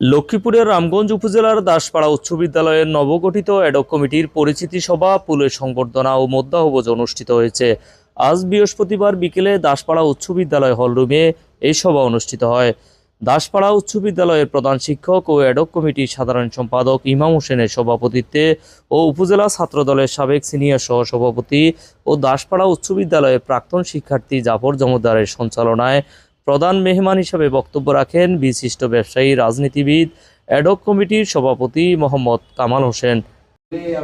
লক্ষ্মীপুরের রামগঞ্জ উপজেলার দাসপাড়া উচ্চ বিদ্যালয়ের নবগঠিত অ্যাডক কমিটির পরিচিতি সভা ফুলের সংবর্ধনা ও মধ্যাহ্ভোজ অনুষ্ঠিত হয়েছে। আজ বৃহস্পতিবার বিকেলে দাসপাড়া উচ্চ বিদ্যালয় হলরুমে এই সভা অনুষ্ঠিত হয়। দাসপাড়া উচ্চ বিদ্যালয়ের প্রধান শিক্ষক ও অ্যাডক কমিটির সাধারণ সম্পাদক ইমাম হোসেনের সভাপতিত্বে ও উপজেলা ছাত্রদলের সাবেক সিনিয়র সহসভাপতি ও দাসপাড়া উচ্চ বিদ্যালয়ের প্রাক্তন শিক্ষার্থী জাফর জমুদারের সঞ্চালনায় প্রধান মেহমান হিসেবে বক্তব্য রাখেন বিশিষ্ট ব্যবসায়ী, রাজনীতিবিদ অ্যাডক কমিটির সভাপতি মোহাম্মদ কামাল হোসেন।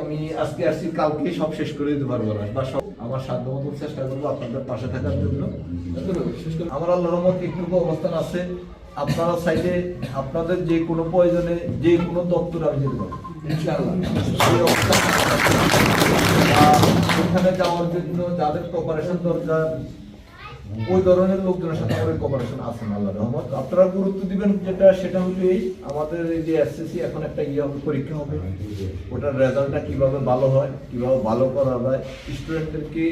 আমি আজকে আসছি, কালকে সব শেষ করে দিতে পারব না। বা সব আমার মতো চেষ্টা করব আপনাদের পাশে থাকার জন্য। আমার আল্লাহ রহমত একটুকু অবস্থান আছে। আপনারা আপনাদের যে কোনো প্রয়োজনে যে কোনো দপ্তর আমি যেতে পারব ওখানে যাওয়ার জন্য যাদের কপারেশন দরকার ওই ধরনের লোকজনের সাথে আমাদের কপারেশন আছে আল্লাহ রহমত। আপনারা গুরুত্ব দিবেন যেটা, সেটা হলো এই, আমাদের এই যে এসএসসি এখন একটা ইয়ে হবে, পরীক্ষা হবে। ওটার রেজাল্টটা কীভাবে ভালো হয়, কীভাবে ভালো করা যায়, স্টুডেন্টদেরকে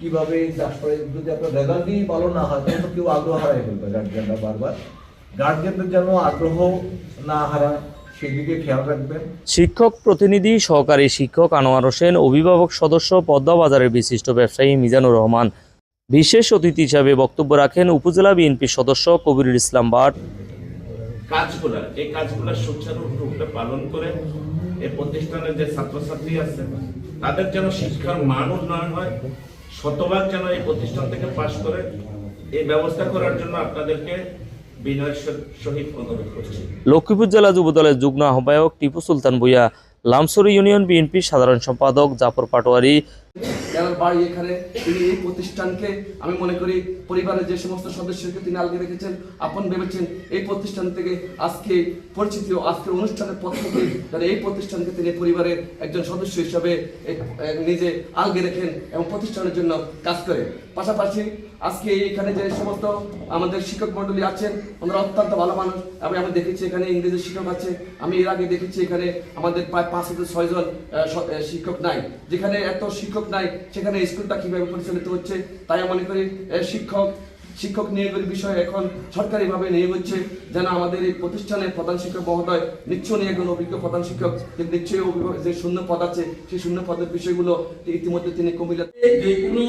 কীভাবে চাষ করে, যদি আপনার রেজাল্ট দিয়ে ভালো না হয় তাহলে কেউ আগ্রহ হারাই ফেলবে গার্জিয়ানরা বারবার। গার্জিয়ানদের যেন আগ্রহ না হারায় শিক্ষক প্রতিনিধি, সহকারী শিক্ষক আনোয়ার হোসেন, অভিভাবক সদস্য, পদ্মা বাজারের বিশিষ্ট ব্যবসায়ী মিজানুর রহমান। বিশেষ অতিথি হিসাবে বক্তব্য রাখেন উপজেলা বিএনপির সদস্য কবিরুল ইসলাম বাট। কাজগুলা এই কাজগুলা সুচারুরূপে পালন করে এই প্রতিষ্ঠানের যে ছাত্রছাত্রী আছে তাদের যেন শিক্ষার মান উন্নয়ন হয় শতভাগ যেন এই প্রতিষ্ঠান থেকে পাশ করে এই ব্যবস্থা করার জন্য আপনাদেরকে লক্ষ্মীপুর জেলা যুবদলের যুগ্ম আহ্বায়ক টিপু সুলতান ভুইয়া লামসুরি ইউনিয়ন বিএনপির সাধারণ সম্পাদক জাফর পাটোয়ারি যারা বাড়ি এখানে তিনি এই প্রতিষ্ঠানকে, আমি মনে করি পরিবারের যে সমস্ত সদস্যকে তিনি আলগে রেখেছেন, আপন ভেবেছেন এই প্রতিষ্ঠান থেকে আজকে পরিচিতি, আজকের অনুষ্ঠানের পর থেকে যারা এই প্রতিষ্ঠানকে তিনি পরিবারের একজন সদস্য হিসাবে নিজে আলগে রেখেন এবং প্রতিষ্ঠানের জন্য কাজ করে পাশাপাশি আজকে এখানে যে সমস্ত আমাদের শিক্ষক মন্ডলী আছেন, ওনারা অত্যন্ত ভালো মানুষ। এবং আমি দেখেছি এখানে ইংরেজি শিক্ষক আছে। আমি এর আগে দেখেছি এখানে আমাদের প্রায় পাঁচ হাজার ছয়জন শিক্ষক নাই। যেখানে এত শিক্ষক নাই, সেখানে স্কুলটা কীভাবে পরিচালিত হচ্ছে, তাই মনে করি শিক্ষক শিক্ষক নিয়োগের বিষয় এখন সরকারিভাবে নিয়োগ হচ্ছে, যেন আমাদের এই প্রতিষ্ঠানের প্রধান শিক্ষক মহোদয়, নিশ্চয়ই একজন অভিজ্ঞ প্রধান শিক্ষক কিন্তু নিশ্চয়ই অভিভাবক, যে শূন্য পদ আছে, সেই শূন্য পদের বিষয়গুলো ইতিমধ্যে তিনি কুমিল্লা যে কোনো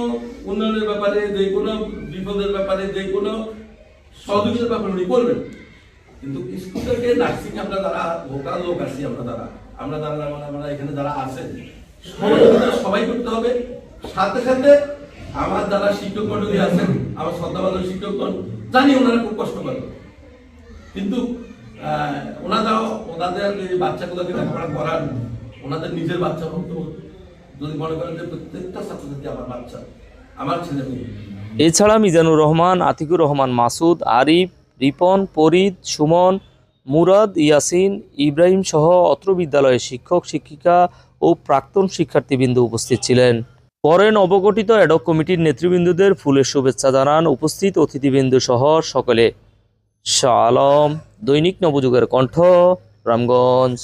উন্নয়নের ব্যাপারে, যে কোনো বিপদের ব্যাপারে, যে কোনো সহযোগিতার ব্যাপারে উনি করবেন। কিন্তু স্কুল থেকে নার্সিং আমরা যারা ভোকাল লোক আছি আমরা যারা? আমরা যারা মানে আমরা এখানে যারা আছেন সবাই করতে হবে। সাথে সাথে আমার যারা শিক্ষক মন্ডলী আছেন, আমার শ্রদ্ধাভাজন শিক্ষকগণ, জানি ওনারা খুব কষ্ট করবে কিন্তু ওনাদের বাচ্চাগুলোকে লেখাপড়া ওনাদের নিজের বাচ্চা যদি মনে করেন যে প্রত্যেকটা ছাত্রছাত্রী আমার বাচ্চা, আমার ছেলে এছাড়া মিজানুর রহমান, আতিকুর রহমান, মাসুদ, আরিফ, রিপন ফরিদ সুমন, মুরাদ, ইয়াসিন, ইব্রাহিম সহ অত্র বিদ্যালয়ের শিক্ষক, শিক্ষিকা ও প্রাক্তন শিক্ষার্থীবৃন্দ উপস্থিত ছিলেন। পরে নবগঠিত অ্যাডক কমিটির নেতৃবৃন্দদের ফুলের শুভেচ্ছা জানান উপস্থিত অতিথিবৃন্দু সহ সকলে। শাহ আলম দৈনিক নবযুগের কণ্ঠ, রামগঞ্জ।